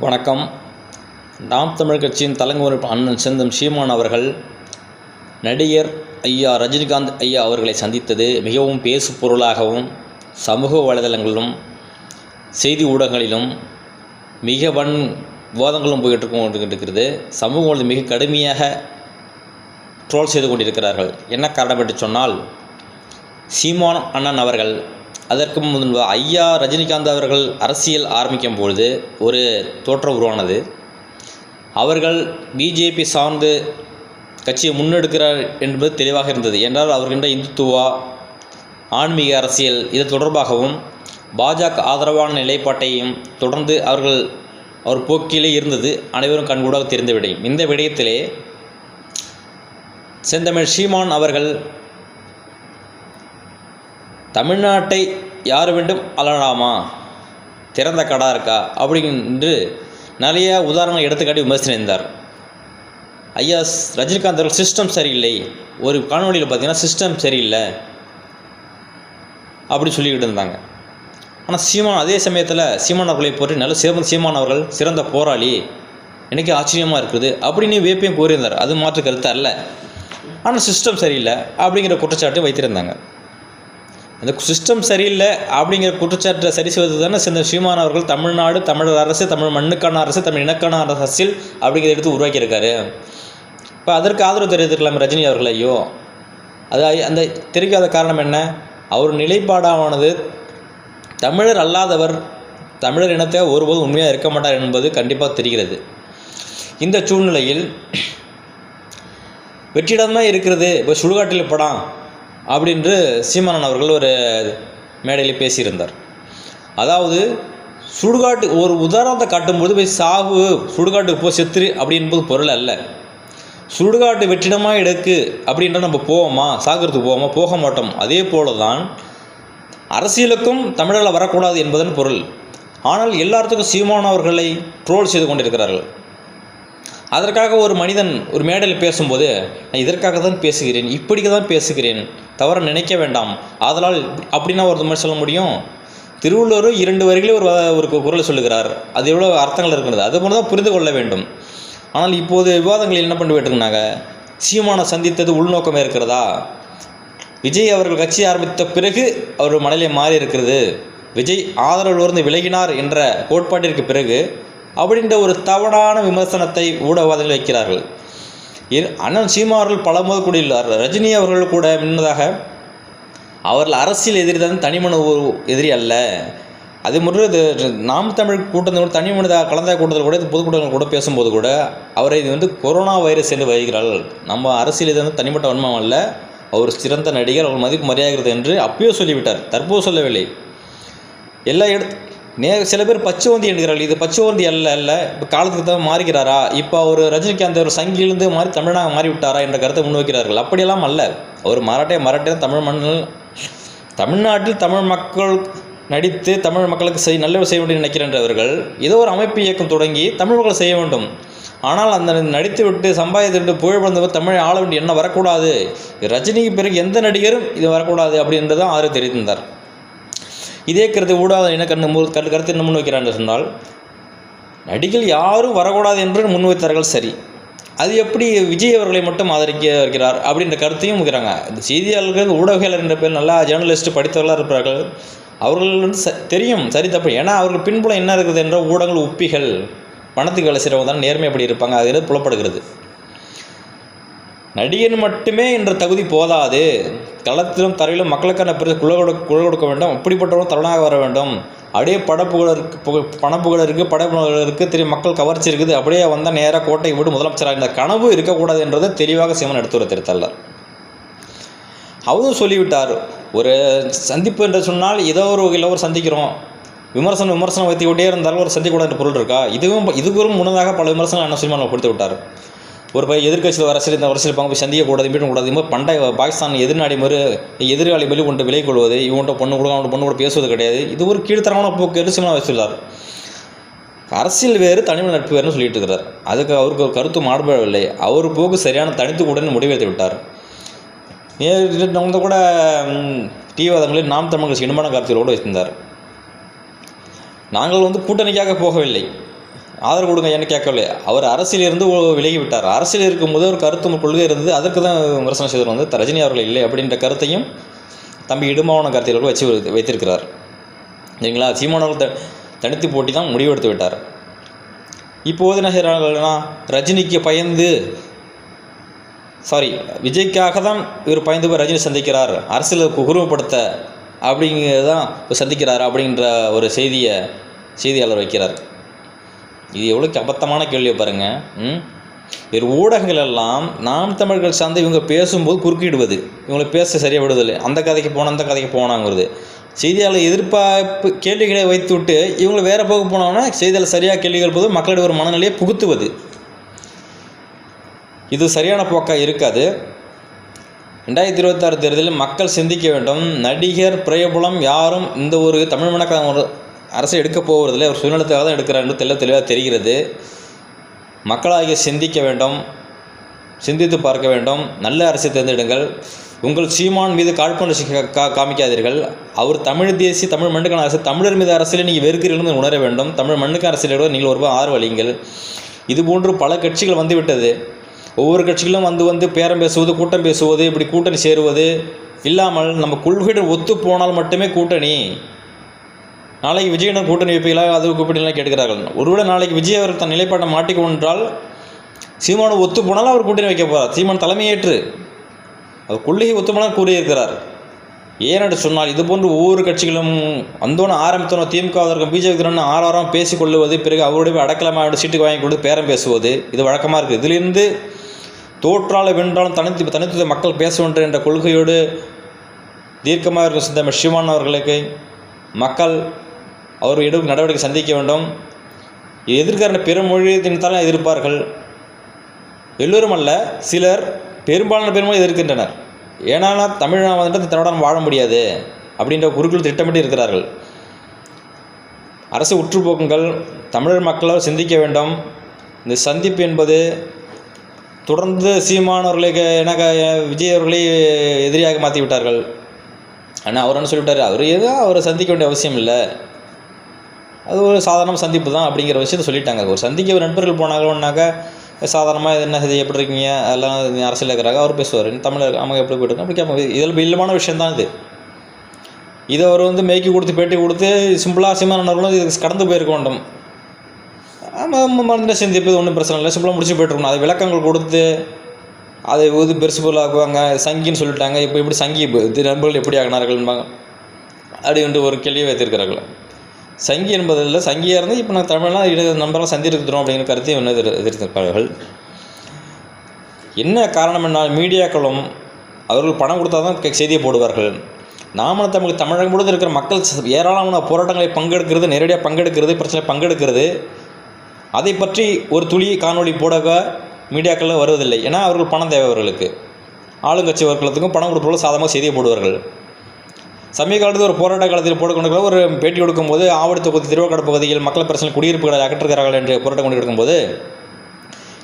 வணக்கம். நாம் தமிழ் கட்சியின் தலைமை அண்ணன் செந்தம் சீமான் அவர்கள் நடிகர் ஐயா ரஜினிகாந்த் ஐயா அவர்களை சந்தித்தது மிகவும் பேசு பொருளாகவும் சமூக வலைதளங்களிலும் செய்தி ஊடகங்களிலும் மிக வன் விவாதங்களும் போயிட்டு கொண்டிருக்கிறது சமூகம் வலைதளம் மிக கடுமையாக ட்ரோல் செய்து கொண்டிருக்கிறார்கள். என்ன காரணம் என்று சொன்னால் சீமான் அண்ணன் அவர்கள் அதற்கு முன்பு ஐயா ரஜினிகாந்த் அவர்கள் அரசியல் ஆரம்பிக்கும் பொழுது ஒரு தோற்றம் உருவானது. அவர்கள் பிஜேபி சார்ந்து கட்சியை முன்னெடுக்கிறார் என்பது தெளிவாக இருந்தது. என்றால் அவர்கின்ற இந்துத்துவா ஆன்மீக அரசியல் இது தொடர்பாகவும் பாஜக ஆதரவான நிலைப்பாட்டையும் தொடர்ந்து அவர்கள் அவர் போக்கிலே இருந்தது. அனைவரும் கண்கூடாக தெரிந்த விடையும். இந்த விடயத்திலே செந்தமிழ் சீமான் அவர்கள் தமிழ்நாட்டை யார் வேண்டும் அழலாமா திறந்த கடா இருக்கா? அப்படின்று நிறைய உதாரணங்கள் எடுத்துக்காட்டி விமர்சனிருந்தார் ஐயா ரஜினிகாந்த் அவர்கள் சிஸ்டம் சரியில்லை. ஒரு காணொலியில் பார்த்தீங்கன்னா சிஸ்டம் சரியில்லை. அப்படின்னு சொல்லிக்கிட்டு இருந்தாங்க. ஆனால் சீமான் அதே சமயத்தில் சீமான் அவர்களை பற்றி நல்ல சிறந்த சீமான் அவர்கள் சிறந்த போராளி. எனக்கு ஆச்சரியமாக இருக்குது. அப்படின்னு வேப்பையும் கூறியிருந்தார். அது மாற்று கருத்து அல்ல ஆனால் சிஸ்டம் சரியில்லை அப்படிங்கிற குற்றச்சாட்டு வைத்திருந்தாங்க. அந்த சிஸ்டம் சரியில்லை அப்படிங்கிற குற்றச்சாட்டை சரி செய்வது தானே சேர்ந்த ஸ்ரீமான் அவர்கள் தமிழ்நாடு தமிழர் அரசு தமிழ் மண்ணுக்கான அரசு தமிழ் இனக்கான அரசியல் அப்படிங்கிறத எடுத்து உருவாக்கியிருக்காரு. இப்போ அதற்கு ஆதரவு தெரிவித்திருக்கலாம் ரஜினி அவர்கள் ஐயோ. அது அந்த தெரிவிக்காத காரணம் என்ன? அவர் நிலைப்பாடானது தமிழர் அல்லாதவர் தமிழர் இனத்தை ஒருபோதும் உண்மையாக இருக்க மாட்டார் என்பது கண்டிப்பாக தெரிகிறது. இந்த சூழ்நிலையில் வெற்றிடமாக இருக்கிறது. இப்போ சுடுகாட்டில் படம் அப்படின்று சீமானன் அவர்கள் ஒரு மேடையில் பேசியிருந்தார். அதாவது சுடுகாட்டு ஒரு உதாரணத்தை காட்டும்போது போய் சாவு சுடுகாட்டுக்கு போய் செத்துரு அப்படி என்பது பொருள் அல்ல. சுடுகாட்டு வெற்றிடமாக எடுக்கு அப்படின்ற நம்ம போவோமா? சாகிறதுக்கு போவோமா? போக மாட்டோம். அதே போல தான் அரசியலுக்கும் தமிழர்கள் வரக்கூடாது என்பதன் பொருள். ஆனால் எல்லாத்துக்கும் சீமானவர்களை ட்ரோல் செய்து கொண்டிருக்கிறார்கள். அதற்காக ஒரு மனிதன் ஒரு மேடையில் பேசும்போது நான் இதற்காக தான் பேசுகிறேன் இப்படிக்கு தான் பேசுகிறேன் தவற நினைக்க வேண்டாம் ஆதலால் அப்படின்னா ஒரு மாதிரி சொல்ல முடியும்? திருவள்ளுவர் இரண்டு வரிகளே ஒரு ஒரு குரல் சொல்லுகிறார். அது எவ்வளோ அர்த்தங்கள் இருக்கிறது அது போல தான் புரிந்து கொள்ள வேண்டும். ஆனால் இப்போது விவாதங்களில் என்ன பண்ணி போயிட்டுருந்தாங்க சீமானை சந்தித்தது உள்நோக்கமே இருக்கிறதா விஜய் அவர்கள் கட்சி ஆரம்பித்த பிறகு அவர் மனநிலை மாறி இருக்கிறது விஜய் ஆதரவிலிருந்து விலகினார் என்ற கோட்பாட்டிற்கு பிறகு அப்படின்ற ஒரு தவறான விமர்சனத்தை ஊடகவாதிகள் வைக்கிறார்கள். இரு- அண்ணன் சீமா அவர்கள் பல முறை கூடியுள்ளார் ரஜினி அவர்கள் கூட முன்னதாக அவர்கள் அரசியல் எதிரி தான் தனிமன எதிரி அல்ல. அதே மாதிரி இது நாம் தமிழ் கூட்டத்தில் கூட தனி மனித கலந்த கூட்டத்தில் கூட இது பொதுக்கூட்டங்கள் கூட பேசும்போது கூட அவரை இது வந்து கொரோனா வைரஸ் என்று வருகிறார்கள் நம்ம அரசியல் இது வந்து தனிப்பட்ட வன்மம் அல்ல. அவர் சிறந்த நடிகர் அவர் மதிப்பு மரியாதை என்று அப்பயோ சொல்லிவிட்டார். தற்போது சொல்லவில்லை. எல்லா இடத்து நே சில பேர் பச்சைவந்தி என்கிறார்கள் இது பச்சைவந்தி அல்ல அல்ல. இப்போ காலத்துக்கு தான் மாறிக்கிறாரா? இப்போ அவர் ரஜினிகாந்த் ஒரு சங்கிலிருந்து மாறி தமிழனாக மாறி விட்டாரா என்ற கருத்தை முன்வைக்கிறார்கள். அப்படியெல்லாம் அல்ல. அவர் மராட்டிய மராட்டே தமிழ் மண்ணில் தமிழ்நாட்டில் தமிழ் மக்கள் நடித்து தமிழ் மக்களுக்கு செய் நல்ல செய்ய வேண்டும் நினைக்கின்றவர்கள் ஏதோ ஒரு அமைப்பு இயக்கம் தொடங்கி தமிழ் மக்கள் செய்ய வேண்டும். ஆனால் அந்த நடித்து விட்டு சம்பாதித்து விட்டு புகழ் தமிழை ஆள வேண்டிய எண்ணம் வரக்கூடாது. ரஜினிக்கு பிறகு எந்த நடிகரும் இது வரக்கூடாது அப்படின்றதான் ஆறு தெரிவித்திருந்தார் இதே கருத்து ஊடாத என்ன கண்ணு கரு கருத்து என்ன முன்வைக்கிறான் என்று சொன்னால் நடிகள் யாரும் வரக்கூடாது என்று முன்வைத்தார்கள் சரி. அது எப்படி விஜய் அவர்களை மட்டும் ஆதரிக்க இருக்கிறார் அப்படின்ற கருத்தையும் வைக்கிறாங்க. இந்த செய்தியாளர்கள் ஊடகவியலர் என்ற பேர் நல்லா ஜேர்னலிஸ்ட் படித்தவர்களாக இருப்பார்கள். அவர்கள் வந்து ச தெரியும் சரி தப்பு. ஏன்னா அவர்கள் பின்புலம் என்ன இருக்குது என்ற ஊடகங்கள் உப்பிகள் பணத்துக்கு வேலை செய்கிறவங்க தான் நேர்மை அப்படி இருப்பாங்க. அது புலப்படுகிறது. நடிகன் மட்டுமே என்ற தகுதி போதாது. களத்திலும் தரையிலும் மக்களுக்கான பிறகு குழல் கொடு குழல் கொடுக்க வேண்டும். அப்படிப்பட்டவரும் தருணாக வர வேண்டும். அப்படியே படப்புகழருக்கு புக பணப்புகழ் இருக்குது படப்புகழ் இருக்குது திரு மக்கள் கவர்ச்சி இருக்குது. அப்படியே வந்தால் நேராக கோட்டை விட்டு முதலமைச்சராக இந்த கனவு இருக்கக்கூடாது என்றதை தெளிவாக சிவன் எடுத்து வர அவரும் சொல்லிவிட்டார் ஒரு சந்திப்பு என்று சொன்னால் ஏதோ ஒரு வகையில் ஒரு சந்திக்கிறோம். விமர்சனம் விமர்சனம் வைத்து இருந்தாலும் ஒரு சந்திக்கூடாது என்ற பொருள் இருக்கா? இதுவும் இதுக்கும் முன்னதாக பல விமர்சனம் என்ன சொல்லி கொடுத்து விட்டார். ஒரு பை எதிர்க்கட்சியில் அரசியல் இந்த அரசியல் பங்கு போய் சந்திக்கக்கூடாது மீட்டும் கூடாது. இது மாதிரி பண்டைய பாகிஸ்தான் எதிர்நாடி மாதிரி எதிர்காலி மேலே கொண்டு விலை கொள்வது இவன்கிட்ட பொண்ணு கூட அவன் பொண்ணு கூட பேசுவது கிடையாது. இது ஒரு கீழ்த்தரமான போக்கு என்று சிம்னா வச்சுள்ளார் அரசியல் வேறு தனிம நட்பு வேறுனு சொல்லிட்டு இருக்கிறார். அதுக்கு அவருக்கு கருத்து மாறுபடவில்லை அவர் போக்கு சரியான தனித்து கூடன்னு முடிவெடுத்து விட்டார். நேற்று கூட தீவிரவாதங்களில் நாம் தமிழ் கட்சி இனமான கூட வைத்திருந்தார் நாங்கள் வந்து கூட்டணிக்காக போகவில்லை. ஆதரவு கொடுங்க என்ன கேட்கவில்லை. அவர் அரசியலிருந்து ஒ- விலகி விட்டார் அரசியல் இருக்கும்போது ஒரு கருத்து கொள்கை இருந்தது. அதற்கு தான் விமர்சனம் செய்தவர் வந்து ரஜினி அவர்கள் இல்லை அப்படின்ற கருத்தையும் தம்பி இடுமாவன கருத்தில் வச்சு வைத்திருக்கிறார். சரிங்களா? சீமானவர்கள் த தனித்து போட்டி தான் முடிவெடுத்து விட்டார். இப்போது என்ன செய்கிறாங்கன்னா ரஜினிக்கு பயந்து சாரி விஜய்க்காக தான் இவர் பயந்து போய் ரஜினி சந்திக்கிறார். அரசியலை குருவப்படுத்த அப்படிங்கிறது தான் இப்போ சந்திக்கிறார் அப்படின்ற ஒரு செய்தியை செய்தியாளர் வைக்கிறார். இது எவ்வளோக்கு அபத்தமான கேள்வியை பாருங்க. ம்? வேறு ஊடகங்கள் எல்லாம் நாம் தமிழர்கள் சார்ந்து இவங்க பேசும்போது குறுக்கிடுவது. இவங்களை பேச சரியாக விடுவதில்லை. அந்த கதைக்கு போனால் அந்த கதைக்கு போனாங்கிறது. செய்தியாளர் எதிர்பார்ப்பு கேள்விகளை வைத்து விட்டு இவங்களை வேறு போக போனோம்னா செய்தியாளர் சரியாக கேள்விகள் போது மக்களுடைய ஒரு மனநிலையை புகுத்துவது. இது சரியான போக்காக இருக்காது. ரெண்டாயிரத்தி இருபத்தாறு தேர்தலில் மக்கள் சிந்திக்க வேண்டும். நடிகர் பிரபலம் யாரும் இந்த ஒரு தமிழ் மணக்க ஒரு அரசு எடுக்க போவதில்லை ஒரு சுயநலத்துக்காக தான் எடுக்கிறாங்க என்று தெல்ல தெளிவாக தெரிகிறது. மக்களாகிய சிந்திக்க வேண்டும் சிந்தித்து பார்க்க வேண்டும். நல்ல அரசை தேர்ந்தெடுங்கள். உங்கள் சீமான் மீது காழ்ப்புணர்ச்சி கா- காமிக்காதீர்கள். அவர் தமிழ் தேசிய தமிழ் மண்ணுக்கான அரசு தமிழர் மீது அரசியலை நீங்கள் வெறுக்கிறீர்கள் உணர வேண்டும். தமிழ் மண்ணுக்கு அரசியலோட நீங்கள் ஒரு ஆர்வலிங்கள். இது இதுபோன்று பல கட்சிகள் வந்துவிட்டது. ஒவ்வொரு கட்சிகளும் வந்து வந்து பேரம் பேசுவது கூட்டம் பேசுவது இப்படி கூட்டணி சேருவது இல்லாமல் நம்ம கொள்கையுடன் ஒத்து போனால் மட்டுமே கூட்டணி. நாளைக்கு விஜயனும் கூட்டணி வைப்பீங்களா? அது கூட்டணிலாம் கேட்கிறார்கள் ஒருவேளை நாளைக்கு விஜய் அவர் தன் நிலைப்பாட்டை மாட்டிக்கொண்டால் சீமானு ஒத்து போனாலும் அவர் கூட்டணி வைக்க போகிறார் சீமான் தலைமையேற்று. அவர் கொள்கையை ஒத்து போனால் கூறியிருக்கிறார் ஏனென்று சொன்னால் இது போன்று ஒவ்வொரு கட்சிகளும் வந்தோன்னு ஆரம்பித்தோம் திமுக வதற்கும் பிஜேபி ஆறாரம் பேசிக் கொள்ளுவது பிறகு அவருடைய அடக்கலமாக சீட்டுக்கு வாங்கி கொடுத்து பேரம் பேசுவது இது வழக்கமாக இருக்குது. இதிலிருந்து தோற்றாலும் வென்றாலும் தனித்து தனித்துவ மக்கள் பேச வேண்டும் என்ற கொள்கையோடு தீர்க்கமாக இருக்கும் சிந்தமை சிவான் அவர்களுக்கு. மக்கள் அவர் எடுக்கும் நடவடிக்கை சந்திக்க வேண்டும். எதிர்கால பிற மொழி எதிர்ப்பார்கள். எல்லோரும் அல்ல சிலர் பெரும்பாலான பெருமொழி எதிர்க்கின்றனர். ஏன்னா தமிழ் வந்துட்டு தன்னோட வாழ முடியாது அப்படின்ற குறுக்கள் திட்டமிட்டு இருக்கிறார்கள். அரசு உற்றுப்போக்குங்கள் தமிழர் மக்களால் சிந்திக்க வேண்டும். இந்த சந்திப்பு என்பது தொடர்ந்து சீமானவர்களை எனக்கு விஜய் அவர்களை எதிரியாக மாற்றி விட்டார்கள் ஆனால் அவர் என்ன சொல்லிவிட்டார்? அவர் எதுவும் அவரை சந்திக்க வேண்டிய அவசியம் இல்லை. அது ஒரு சாதாரண சந்திப்பு தான் அப்படிங்கிற விஷயத்த சொல்லிட்டாங்க. ஒரு சந்திக்க ஒரு நண்பர்கள் போனாங்களோன்னாக்கா சாதாரணமாக இது என்ன இது எப்படி இருக்கீங்க? அதெல்லாம் அரசியல் இருக்கிறாங்க அவர் பேசுவார். தமிழர் அவங்க எப்படி போயிட்டு அப்படி கேட்பாங்க. இதில் இல்லமான விஷயம் தான் இது. இதை அவர் வந்து மேய்க்கி கொடுத்து பேட்டி கொடுத்து சிம்பிளாக சீமானவர்களும் இது கடந்து போயிருக்க வேண்டும் ஆமாம் மறந்த சந்திப்பு ஒன்றும் பிரச்சனை இல்லை. சிம்பிளாக முடிச்சு போயிட்டுருக்கணும் அது விளக்கங்கள் கொடுத்து அதை இது பெருசு பொருளாக்குவாங்க. சங்கின்னு சொல்லிட்டாங்க. இப்போ இப்படி சங்கி இது நண்பர்கள் எப்படி ஆகினார்கள்பாங்க அப்படின்ட்டு ஒரு கேள்வியை வைத்திருக்கிறார்கள். சங்கி என்பதில் சங்கியாக இருந்து இப்போ நான் தமிழ்லாம் இட நம்பரெலாம் சந்திருக்கிறோம் அப்படிங்கிற கருத்தையும் என்ன எதிர்த்திருப்பார்கள். என்ன காரணம் என்னால் மீடியாக்களும் அவர்கள் பணம் கொடுத்தா தான் செய்தியை போடுவார்கள். நாம தமிழ் தமிழகம் முழுவதும் இருக்கிற மக்கள் ஏராளமான போராட்டங்களை பங்கெடுக்கிறது நேரடியாக பங்கெடுக்கிறது பிரச்சனை பங்கெடுக்கிறது. அதை பற்றி ஒரு துளி காணொளி போடக மீடியாக்களில் வருவதில்லை. ஏன்னா அவர்கள் பணம் தேவை அவர்களுக்கு. ஆளுங்கட்சி வர்க்கத்துக்கும் பணம் கொடுப்பவர்கள் சாதமாக செய்தியை போடுவார்கள். சமீப காலத்தில் ஒரு போராட்ட காலத்தில் போட்டுக்கொண்டிருக்கிற ஒரு பேட்டி கொடுக்கும்போது ஆவடி தொகுதி திருவக்கடை பகுதியில் மக்கள் பிரச்சனை குடியிருப்புகளை அகற்றுகிறார்கள் என்று போராட்டம் கொண்டு இருக்கும்போது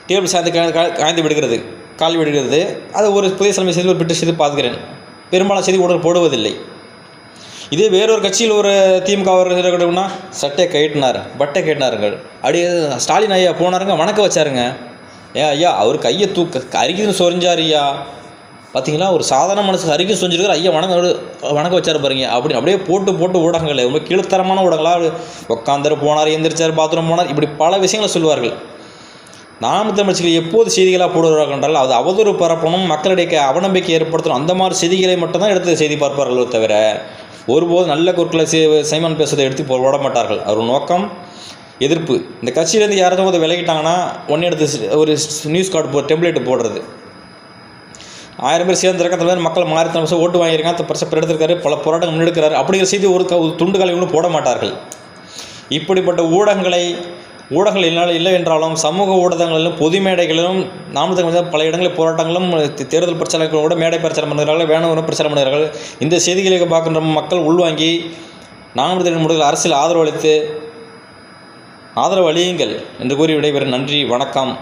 டேபிள் சாய்ந்து கா- காய்ந்து விடுகிறது கால் விடுகிறது. அது ஒரு புதிய தலைமை செய்தி ஒரு பிட்டு செய்து பார்க்கிறேன். பெரும்பாலான செய்தி உடல் போடுவதில்லை. இதே வேறொரு கட்சியில் ஒரு திமுக அவர்கள்னா சட்டை கயிட்டினார் பட்டை கட்டினாருங்கள் அப்படியே ஸ்டாலின் ஐயா போனாருங்க வணக்கம் வச்சாருங்க. ஏன் ஐயா அவர் கையை தூக்க அருகின்னு சொரிஞ்சார் ஐயா. பார்த்தீங்களா ஒரு சாதாரண மனசுக்கு அருகே சொஞ்சிருக்கிற ஐயா வணக்கம் வணக்க வச்சாரு பாருங்க. அப்படி அப்படியே போட்டு போட்டு ஊடகங்கள் ரொம்ப கீழ்த்தரமான ஊடகங்களாக உட்காந்துரு போனார் எந்திரிச்சார் பாத்ரூம் போனார். இப்படி பல விஷயங்களை சொல்லுவார்கள். நாம் தமிழ்ச்சிகள் எப்போது செய்திகளாக போடுவார்கள் என்றால் அது அவதூறு பரப்பணும் மக்களிடையே அவநம்பிக்கை ஏற்படுத்தணும். அந்த மாதிரி செய்திகளை மட்டும்தான் எடுத்து செய்தி பார்ப்பார்களோ தவிர ஒருபோது நல்ல குற்களை சே- சைமன் பேசுவதை எடுத்து போட மாட்டார்கள். அவர் நோக்கம். எதிர்ப்பு. இந்த கட்சியிலேருந்து யாராவது விலகிட்டாங்கன்னா ஒன்று எடுத்து ஒரு நியூஸ் கார்டு போ டெம்ப்ளேட் போடுறது. ஆயிரம் பேர் சேர்ந்துருக்க தலைவர் மக்கள் மாறி தலைமை ஓட்டு வாங்கியிருக்காங்க பிரச்சனை எடுத்திருக்காரு பல போராட்டம் எடுக்கிறார் அப்படிங்கிற செய்தி ஒரு துண்டுகளை கூட போட மாட்டார்கள். இப்படிப்பட்ட ஊடகங்களை ஊடகங்கள் இல்லை இல்லை என்றாலும் சமூக ஊடகங்களிலும் பொது மேடைகளிலும் நாம பல இடங்களில் போராட்டங்களும் தேர்தல் பிரச்சாரங்களும் கூட மேடை பிரச்சாரம் பண்ணுகிறார்கள் வேணும் பிரச்சாரம் பண்ணுகிறார்கள். இந்த செய்திகளை பார்க்கின்ற மக்கள் உள்வாங்கி நாம முடிவில் அரசியல் ஆதரவு அளித்து ஆதரவு அளியுங்கள் என்று கூறி விடைபெறும் நன்றி வணக்கம்.